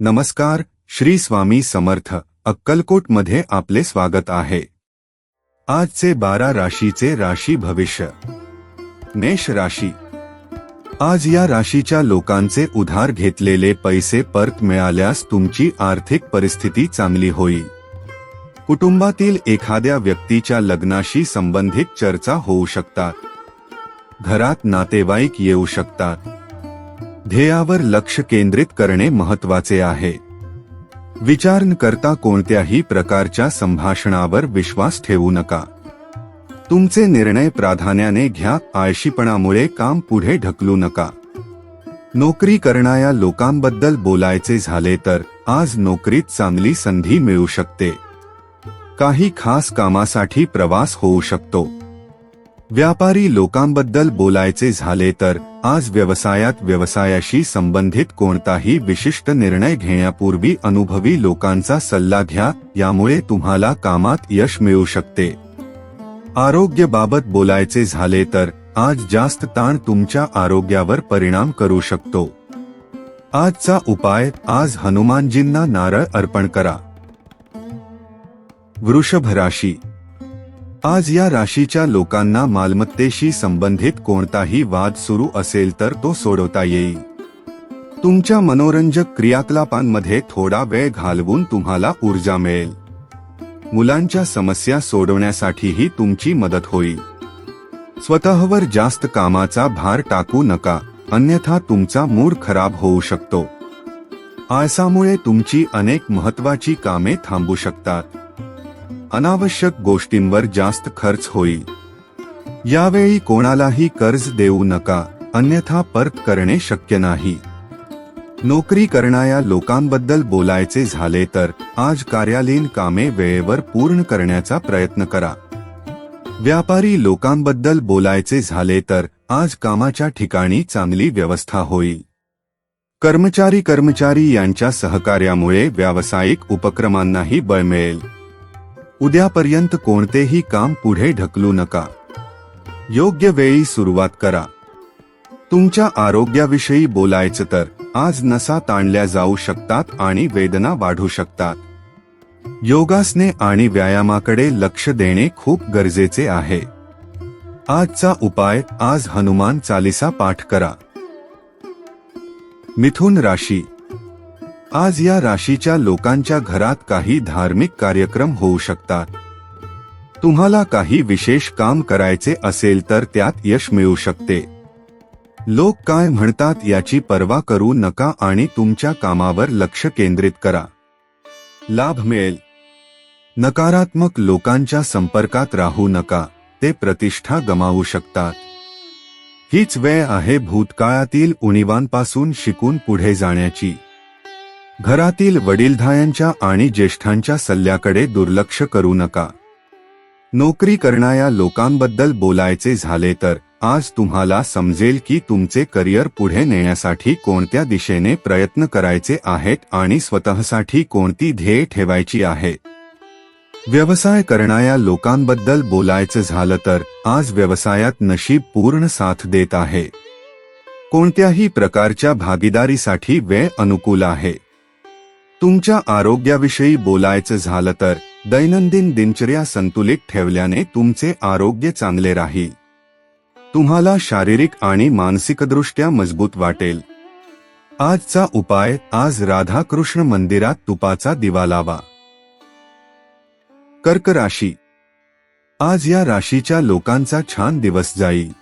नमस्कार श्री स्वामी समर्थ अक्कलकोटमध्ये आपले स्वागत आहे. आजचे बारा राशीचे राशी भविष्य. मेष राशी. आज या राशीच्या लोकांचे उधार घेतलेले पैसे परत मिळाल्यास तुमची आर्थिक परिस्थिती चांगली होईल. कुटुंबातील एखाद्या व्यक्तीच्या लग्नाशी संबंधित चर्चा होऊ शकतात. घरात नातेवाईक येऊ शकतात. ध्येयावर लक्ष केंद्रित करणे महत्त्वाचे आहे. विचार न करता कोणत्याही प्रकारच्या संभाषणावर विश्वास ठेवू नका. तुमचे निर्णय प्राधान्याने घ्या आळशीपणामुळे काम पुढे ढकलू नका. नोकरी करणाऱ्या लोकांबद्दल बोलायचे झाले तर आज नोकरीत चांगली संधी मिळू शकते. काही खास कामासाठी प्रवास होऊ शकतो. व्यापारी लोकांबद्दल बोलायचे झाले तर आज व्यवसायात व्यवसायाशी संबंधित कोणताही विशिष्ट निर्णय घेण्यापूर्वी अनुभवी लोकांचा सल्ला घ्या यामुळे तुम्हाला कामात यश मिळू शकते. आरोग्याबाबत बोलायचे झाले तर आज जास्त ताण तुमच्या आरोग्यावर परिणाम करू शकतो. आजचा उपाय आज हनुमानजींना नारळ अर्पण करा. वृषभ राशी आज या राशीच्या लोकांना मालमत्तेशी संबंधित कोणताही वाद सुरू असेल तर तो सोडवता येईल. तुमच्या मनोरंजक क्रियाकलापांमध्ये थोडा वेळ घालवून तुम्हाला ऊर्जा मिळेल. मुलांच्या समस्या सोडवण्यासाठीही तुमची मदत होईल. स्वतःवर जास्त कामाचा भार टाकू नका अन्यथा तुमचा मूड खराब होऊ शकतो. आळसामुळे तुमची अनेक महत्वाची कामे थांबू शकतात. अनावश्यक गोष्टींवर जास्त खर्च होईल. यावेळी कोणालाही कर्ज देऊ नका अन्यथा परत करणे शक्य नाही. नोकरी करणाऱ्या लोकांबद्दल बोलायचे झाले तर आज कार्यालयीन कामे वेळेवर पूर्ण करण्याचा प्रयत्न करा. व्यापारी लोकांबद्दल बोलायचे झाले तर आज कामाच्या ठिकाणी चांगली व्यवस्था होईल. कर्मचारी कर्मचारी यांच्या सहकार्यामुळे व्यावसायिक उपक्रमांनाही बळ मिळेल. उद्यापर्यंत कोणतेही काम पुढे ढकलू नका. योग्य वेळी सुरुवात करा. तुमच्या आरोग्याविषयी बोलायचं तर आज नसा ताणल्या जाऊ शकतात आणि वेदना वाढू शकतात. योगासने आणि व्यायामाकडे लक्ष देणे खूप गरजेचे आहे. आजचा उपाय आज हनुमान चालिसा पाठ करा. मिथुन राशी आज या राशीच्या लोकांच्या घरात काही धार्मिक कार्यक्रम होऊ शकतात. तुम्हाला काही विशेष काम करायचे असेल तर त्यात यश मिळू शकते. लोक काय म्हणतात याची पर्वा करू नका आणि तुमच्या कामावर लक्ष केंद्रित करा. लाभ मिळेल. नकारात्मक लोकांच्या संपर्कात राहू नका ते प्रतिष्ठा गमावू शकतात. हीच वेळ आहे भूतकाळातील उणीवांपासून शिकून पुढे जाण्याची. घरातील वडीलधायांच्या आणि ज्येष्ठांच्या सल्ल्याकडे दुर्लक्ष करू नका. नोकरी करणाऱ्या लोकांबद्दल बोलायचे झाले तर आज तुम्हाला समजेल की तुमचे करिअर पुढे नेण्यासाठी कोणत्या दिशेने प्रयत्न करायचे आहेत आणि स्वतःसाठी कोणती ध्येय ठेवायची आहे. व्यवसाय करणाऱ्या लोकांबद्दल बोलायचं झालं तर आज व्यवसायात नशीब पूर्ण साथ देत आहे. कोणत्याही प्रकारच्या भागीदारीसाठी वेळ अनुकूल आहे. तुमच्या आरोग्याविषयी बोलायचं झालं तर दैनंदिन दिनचर्या संतुलित ठेवल्याने तुमचे आरोग्य चांगले राहील. तुम्हाला शारीरिक आणि मानसिकदृष्ट्या मजबूत वाटेल. आजचा उपाय आज राधाकृष्ण मंदिरात तुपाचा दिवा लावा. कर्क राशी. आज या राशीच्या लोकांचा छान दिवस जाईल.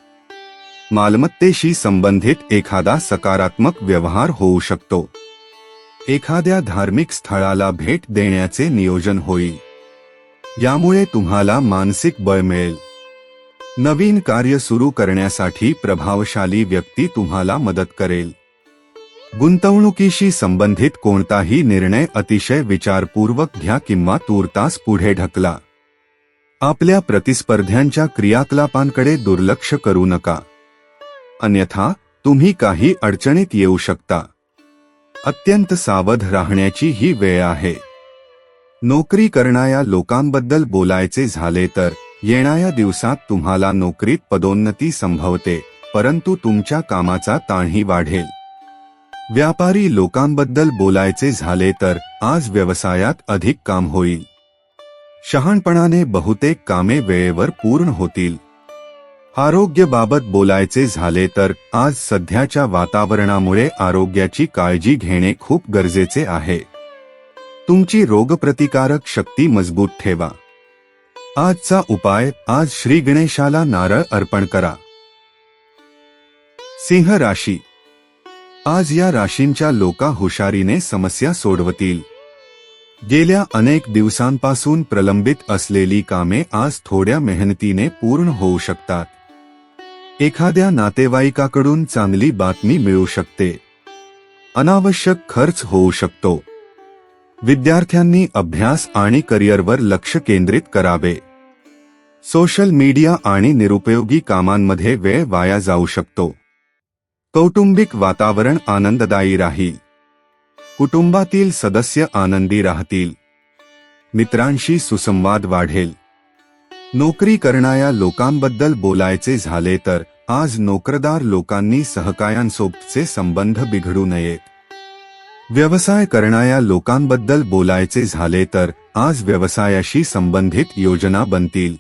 मालमत्तेशी संबंधित एखादा सकारात्मक व्यवहार होऊ शकतो. एखाद्या धार्मिक स्थळाला भेट देण्याचे नियोजन होईल. यामुळे तुम्हाला मानसिक बळ मिळेल. नवीन कार्य सुरू करण्यासाठी प्रभावशाली व्यक्ती तुम्हाला मदत करेल. गुंतवणुकीशी संबंधित कोणताही निर्णय अतिशय विचारपूर्वक घ्या किंवा तूर्तास पुढे ढकला. आपल्या प्रतिस्पर्ध्यांच्या क्रियाकलापांकडे दुर्लक्ष करू नका. अन्यथा तुम्ही काही अडचणीत येऊ शकता. अत्यंत सावध राहण्याची ही वेळ आहे. नोकरी करणाऱ्या लोकांबद्दल बोलायचे झाले तर येणाऱ्या दिवसात तुम्हाला नोकरीत पदोन्नती संभवते परंतु तुमच्या कामाचा ताणही वाढेल. व्यापारी लोकांबद्दल बोलायचे झाले तर आज व्यवसायात अधिक काम होईल. शहाणपणाने बहुतेक कामे वेळेवर पूर्ण होतील. आरोग्याबाबत बोलायचे झाले तर आज सध्याच्या वातावरणामुळे आरोग्याची काळजी घेणे खूप गरजेचे आहे. तुमची रोगप्रतिकारक शक्ती मजबूत ठेवा. आजचा उपाय आज श्री गणेशाला नारळ अर्पण करा. सिंह राशी. आज या राशींच्या लोका हुशारीने समस्या सोडवतील. गेल्या अनेक दिवसांपासून प्रलंबित असलेली कामे आज थोड्या मेहनतीने पूर्ण होऊ शकतात. एखाद्या नातेवाईकाकडून चांगली बातमी मिळू शकते. अनावश्यक खर्च होऊ शकतो. विद्यार्थ्यांनी अभ्यास आणि करिअरवर लक्ष केंद्रित करावे. सोशल मीडिया आणि निरुपयोगी कामांमध्ये वेळ वाया जाऊ शकतो. कौटुंबिक वातावरण आनंददायी राहील. कुटुंबातील सदस्य आनंदी राहतील. मित्रांशी सुसंवाद वाढेल. नोकरी करणाऱ्या लोकांबद्दल बोलायचे झाले तर आज नोकरदार लोकांनी सहकायांसोबतचे संबंध बिघडू नयेत. व्यवसाय करणाऱ्या लोकांबद्दल बोलायचे झाले तर आज व्यवसायाशी संबंधित योजना बनतील.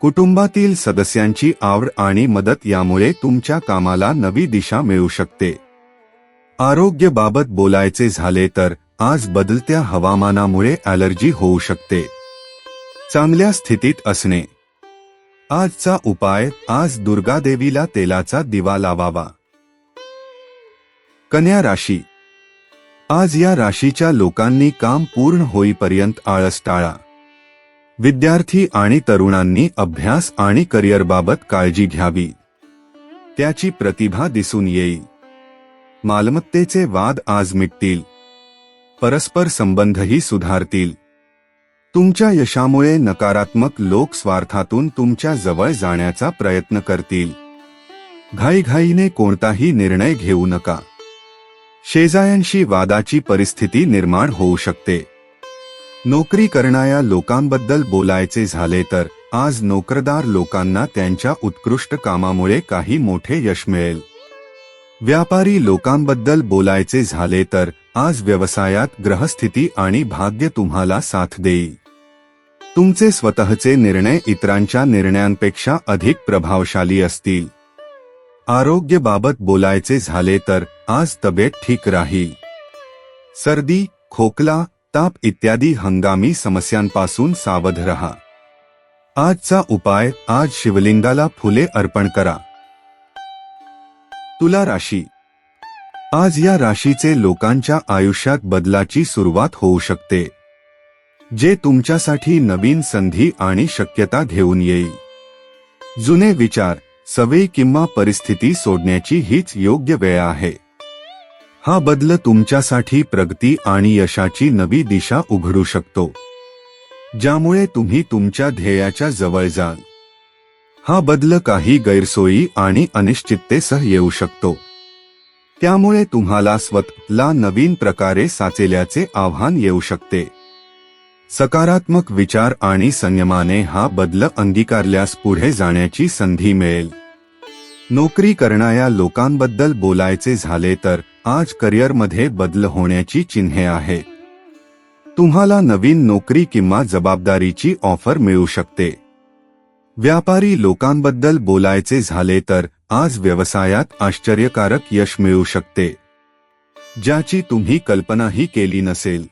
कुटुंबातील सदस्यांची आवड आणि मदत यामुळे तुमच्या कामाला नवी दिशा मिळू शकते. आरोग्यबाबत बोलायचे झाले तर आज बदलत्या हवामानामुळे ॲलर्जी होऊ शकते. चांगल्या स्थितीत असणे. आजचा उपाय आज दुर्गादेवीला तेलाचा दिवा लावावा. कन्या राशी. आज या राशीच्या लोकांनी काम पूर्ण होईपर्यंत आळस टाळा विद्यार्थी आणि तरुणांनी अभ्यास आणि करिअरबाबत काळजी घ्यावी. त्याची प्रतिभा दिसून येईल. मालमत्तेचे वाद आज मिटतील. परस्पर संबंधही सुधारतील. तुमच्या यशामुळे नकारात्मक लोक स्वार्थातून तुमच्या जवळ जाण्याचा प्रयत्न करतील. घाईघाईने कोणताही निर्णय घेऊ नका. शेजायांशी वादाची परिस्थिती निर्माण होऊ शकते. नोकरी करणाऱ्या लोकांबद्दल बोलायचे झाले तर आज नोकरदार लोकांना त्यांच्या उत्कृष्ट कामामुळे काही मोठे यश मिळेल. व्यापारी लोकांबद्दल बोलायचे झाले तर आज व्यवसायात ग्रहस्थिती आणि भाग्य तुम्हाला साथ देईल. तुमचे स्वतःचे निर्णय इतरांच्या निर्णयांपेक्षा अधिक प्रभावशाली असतील. आरोग्यबाबत बोलायचे झाले तर आज तब्येत ठीक राहील. सर्दी खोकला ताप इत्यादी हंगामी समस्यांपासून सावध रहा. आजचा उपाय आज शिवलिंगाला फुले अर्पण करा. तुला राशी. आज या राशीचे लोकांच्या आयुष्यात बदलाची सुरुवात होऊ शकते. जे तुमच्यासाठी नवीन संधी आणि शक्यता घेऊन येईल. जुने विचार सवयी किंवा परिस्थिती सोडण्याची हीच योग्य वेळ आहे. हा बदल तुमच्यासाठी प्रगती आणि यशाची नवी दिशा उघडू शकतो. ज्यामुळे तुम्ही तुमच्या ध्येयाच्या जवळ जाल. हा बदल काही गैरसोयी आणि अनिश्चिततेसह येऊ शकतो. त्यामुळे तुम्हाला स्वतःला नवीन प्रकारे साचेल्याचे आव्हान येऊ शकते. सकारात्मक विचार आणि संयमाने हा बदल अंगीकारल्यास पुढे जाण्याची संधी मिळेल. नोकरी करणाऱ्या लोकांबद्दल बोलायचे झाले तर आज करिअरमध्ये बदल होण्याची चिन्हे आहे तुम्हाला नवीन नोकरी किंवा जबाबदारीची ऑफर मिळू शकते. व्यापारी लोकांबद्दल बोलायचे झाले तर आज व्यवसायात आश्चर्यकारक यश मिळू शकते. ज्याची तुम्ही कल्पनाही केली नसेल.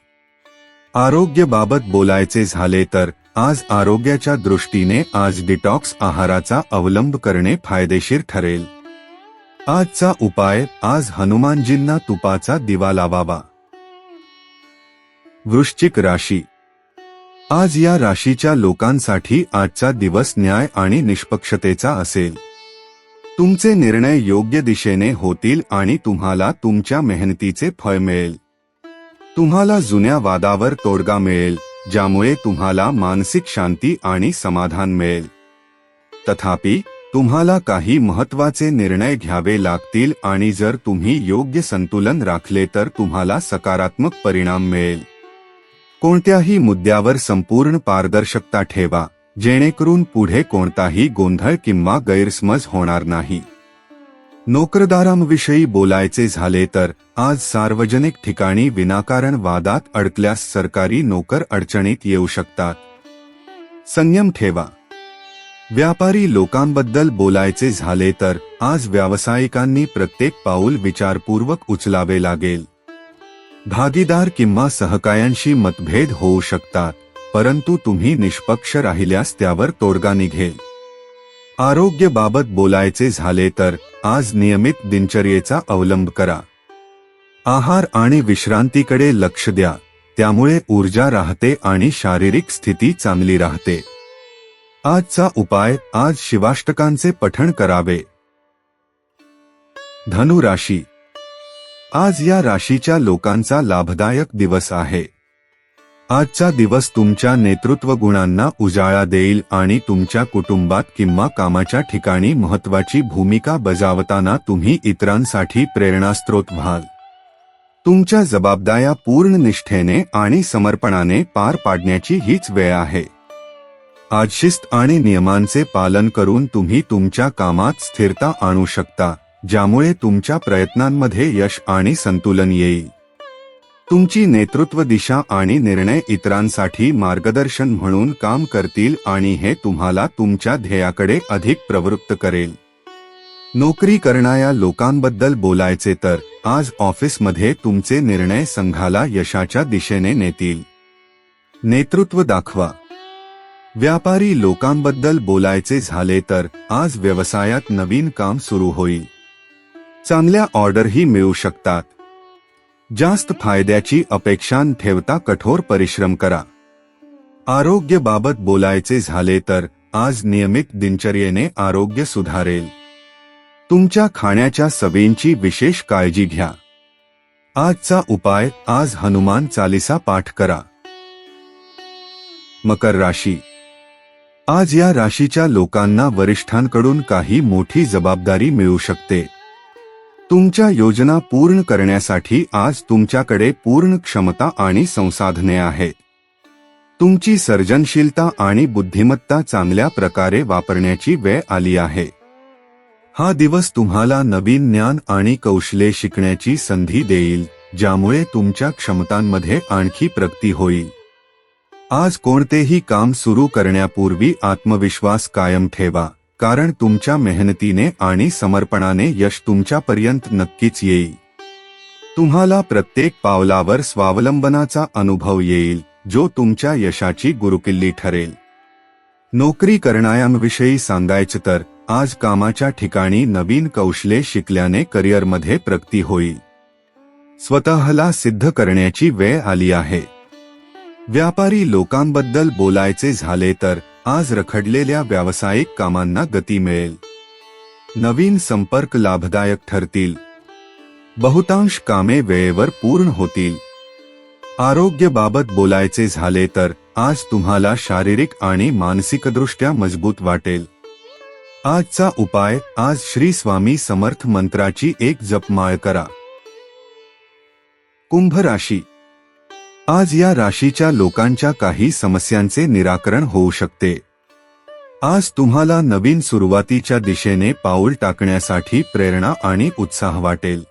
आरोग्याबाबत बोलायचे झाले तर आज आरोग्याच्या दृष्टीने आज डिटॉक्स आहाराचा अवलंब करणे फायदेशीर ठरेल. आजचा उपाय आज हनुमानजींना तुपाचा दिवा लावावा. वृश्चिक राशी. आज या राशीच्या लोकांसाठी आजचा दिवस न्याय आणि निष्पक्षतेचा असेल. तुमचे निर्णय योग्य दिशेने होतील आणि तुम्हाला तुमच्या मेहनतीचे फळ मिळेल. तुम्हाला जुन्या वादावर तोडगा मिळेल ज्यामुळे तुम्हाला मानसिक शांती आणि समाधान मिळेल. तथापि तुम्हाला काही महत्त्वाचे निर्णय घ्यावे लागतील आणि जर तुम्ही योग्य संतुलन राखले तर तुम्हाला सकारात्मक परिणाम मिळेल. कोणत्याही मुद्द्यावर संपूर्ण पारदर्शकता ठेवा जेणेकरून पुढे कोणताही गोंधळ किंवा गैरसमज होणार नाही. नोकरदारांविषयी बोलायचे झाले तर आज सार्वजनिक ठिकाणी विनाकारण वादात अडकल्यास सरकारी नोकर अडचणीत येऊ शकतात. संयम ठेवा. व्यापारी लोकांबद्दल बोलायचे झाले तर आज व्यावसायिकांनी प्रत्येक पाऊल विचारपूर्वक उचलावे लागेल. भागीदार किंवा सहकायांशी मतभेद होऊ शकतात परंतु तुम्ही निष्पक्ष राहिल्यास त्यावर तोडगा निघेल. आरोग्यबाबत बोलायचे झाले तर आज नियमित दिनचर्येचा अवलंब करा. आहार आणि विश्रांतीकडे लक्ष द्या त्यामुळे ऊर्जा राहते आणि शारीरिक स्थिती चांगली राहते. आजचा उपाय आज शिवाष्टकांचे पठण करावे. धनु राशी. आज या राशीच्या लोकांचा लाभदायक दिवस आहे. आजचा दिवस तुमच्या नेतृत्व गुणांना उजाळा देईल आणि तुमच्या कुटुंबात किंवा कामाच्या ठिकाणी महत्वाची भूमिका बजावताना तुम्ही इतरांसाठी प्रेरणास्त्रोत व्हाल. तुमच्या जबाबदाऱ्या पूर्ण निष्ठेने आणि समर्पणाने पार पाडण्याची हीच वेळ आहे. आज शिस्त आणि नियमांचे पालन करून तुम्ही तुमच्या कामात स्थिरता आणू शकता ज्यामुळे तुमच्या प्रयत्नांमध्ये यश आणि संतुलन येईल. तुमची नेतृत्व दिशा आणि निर्णय इतरांसाठी मार्गदर्शन म्हणून काम करतील आणि हे तुम्हाला तुमच्या ध्येयाकडे अधिक प्रवृत्त करेल. नोकरी करणाऱ्या लोकांबद्दल बोलायचे तर आज ऑफिसमध्ये तुमचे निर्णय संघाला यशाच्या दिशेने नेतील. नेतृत्व दाखवा. व्यापारी लोकांबद्दल बोलायचे झाले तर आज व्यवसायात नवीन काम सुरू होईल. चांगल्या ऑर्डरही मिळू शकतात. जास्त फायद्याची अपेक्षा ठेवता कठोर परिश्रम करा. आरोग्याबाबत बोलायचे झाले तर आज नियमित दिनचर्येने आरोग्य सुधारेल. तुमच्या खाण्याच्या सवयींची विशेष काळजी घ्या. आजचा उपाय आज हनुमान चालिसा पाठ करा. मकर राशी. आज या राशीच्या लोकांना वरिष्ठांकडून काही मोठी जबाबदारी मिळू शकते. तुमच्या योजना पूर्ण करण्यासाठी आज तुमच्याकडे पूर्ण क्षमता आणि संसाधने आहेत. तुमची सर्जनशीलता आणि बुद्धिमत्ता चांगल्या प्रकारे वापरण्याची वेळ आली आहे. हा दिवस तुम्हाला नवीन ज्ञान आणि कौशल्ये शिकण्याची संधी देईल ज्यामुळे तुमच्या क्षमतांमध्ये आणखी प्रगती होईल. आज कोणतेही काम सुरू करण्यापूर्वी आत्मविश्वास कायम ठेवा. कारण तुमच्या मेहनतीने आणि समर्पणाने यश तुमच्यापर्यंत नक्कीच येईल. तुम्हाला प्रत्येक पावलावर स्वावलंबनाचा अनुभव येईल जो तुमच्या यशाची गुरुकिल्ली ठरेल. नोकरी करणाऱ्यांविषयी सांगायचं तर आज कामाच्या ठिकाणी नवीन कौशल्ये शिकल्याने करिअरमध्ये प्रगती होईल. स्वतःला सिद्ध करण्याची वेळ आली आहे. व्यापारी लोकांबद्दल बोलायचे झाले तर आज रखडलेल्या व्यावसायिक कामांना गती मिळेल. नवीन संपर्क लाभदायक ठरतील. बहुतांश कामे वेळेवर पूर्ण होतील. आरोग्यबाबत बोलायचे झाले तर आज तुम्हाला शारीरिक आणि मानसिकदृष्ट्या मजबूत वाटेल. आजचा उपाय आज श्री स्वामी समर्थ मंत्राची एक जपमाळ करा. कुंभ राशी आज या राशीच्या लोकांच्या काही समस्यांचे निराकरण होऊ शकते. आज तुम्हाला नवीन सुरुवातीच्या दिशेने पाऊल टाकण्यासाठी प्रेरणा आणि उत्साह वाटेल.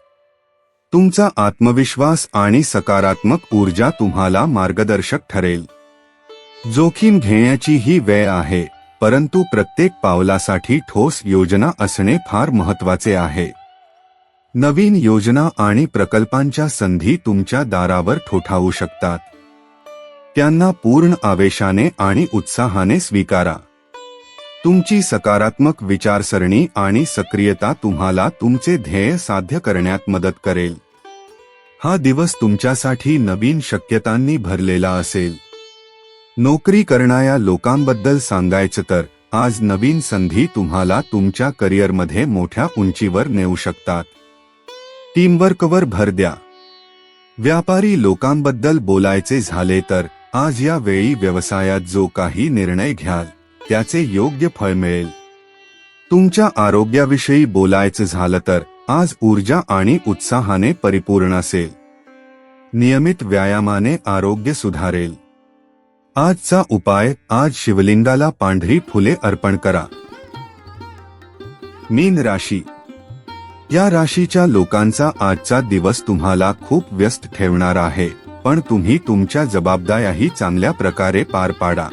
तुमचा आत्मविश्वास आणि सकारात्मक ऊर्जा तुम्हाला मार्गदर्शक ठरेल. जोखीम घेण्याची ही वेळ आहे परंतु प्रत्येक पावलासाठी ठोस योजना असणे फार महत्त्वाचे आहे. नवीन योजना आणि प्रकल्पांच्या संधी तुमच्या दारावर ठोठावू शकतात. त्यांना पूर्ण आवेशाने आणि उत्साहाने स्वीकारा. तुमची सकारात्मक विचारसरणी आणि सक्रियता तुम्हाला तुमचे ध्येय साध्य करण्यात मदत करेल. हा दिवस तुमच्यासाठी नवीन शक्यतांनी भरलेला असेल. नोकरी करणाऱ्या लोकांबद्दल सांगायचं तर आज नवीन संधी तुम्हाला तुमच्या करिअरमध्ये मोठ्या उंचीवर नेऊ शकतात. टीमवर्कवर भर द्या. व्यापारी लोकांबद्दल बोलायचे झाले तर आज या वेळी व्यवसायात जो काही निर्णय घ्याल त्याचे योग्य फळ मिळेल. तुमच्या आरोग्याविषयी बोलायचं झालं तर आज ऊर्जा आणि उत्साहाने परिपूर्ण असेल. नियमित व्यायामाने आरोग्य सुधारेल. आजचा उपाय आज शिवलिंगाला पांढरी फुले अर्पण करा. मीन राशी या राशीच्या लोकांचा आजचा दिवस तुम्हाला खूप व्यस्त ठेवणार आहे पण तुम्ही तुमच्या जबाबदाऱ्याही चांगल्या प्रकारे पार पाडा.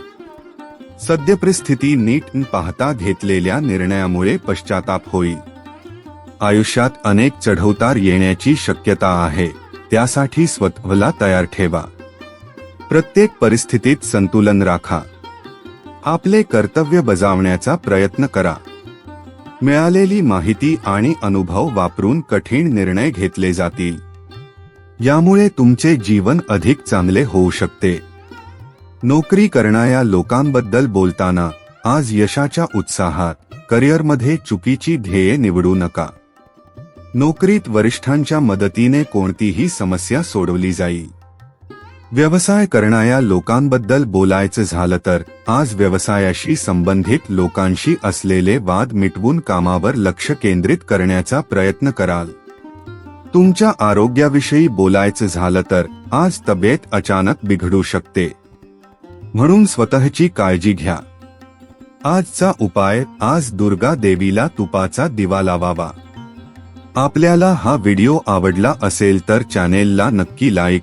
सद्यपरिस्थिती नीट पाहता घेतलेल्या निर्णयामुळे पश्चाताप होईल. आयुष्यात अनेक चढउतार येण्याची शक्यता आहे त्यासाठी स्वतःला तयार ठेवा. प्रत्येक परिस्थितीत संतुलन राखा. आपले कर्तव्य बजावण्याचा प्रयत्न करा. मिळालेली माहिती आणि अनुभव वापरून कठीण निर्णय घेतले जातील. यामुळे तुमचे जीवन अधिक चांगले होऊ शकते. नोकरी करणाऱ्या लोकांबद्दल बोलताना आज यशाच्या उत्साहात करिअरमध्ये चुकीची ध्येये निवडू नका. नोकरीत वरिष्ठांच्या मदतीने कोणतीही समस्या सोडवली जाईल. व्यवसाय करणाऱ्या लोकांबद्दल बोलायचं झालं तर आज व्यवसायाशी संबंधित लोकांशी असलेले वाद मिटवून कामावर लक्ष केंद्रित करण्याचा प्रयत्न कराल. तुमच्या आरोग्याविषयी बोलायचं झालं तर आज तब्येत अचानक बिघडू शकते. म्हणून स्वतःची काळजी घ्या. आजचा उपाय आज दुर्गा देवीला तुपाचा दिवा लावावा. आपल्याला हा व्हिडिओ आवडला असेल तर चॅनेलला नक्की लाईक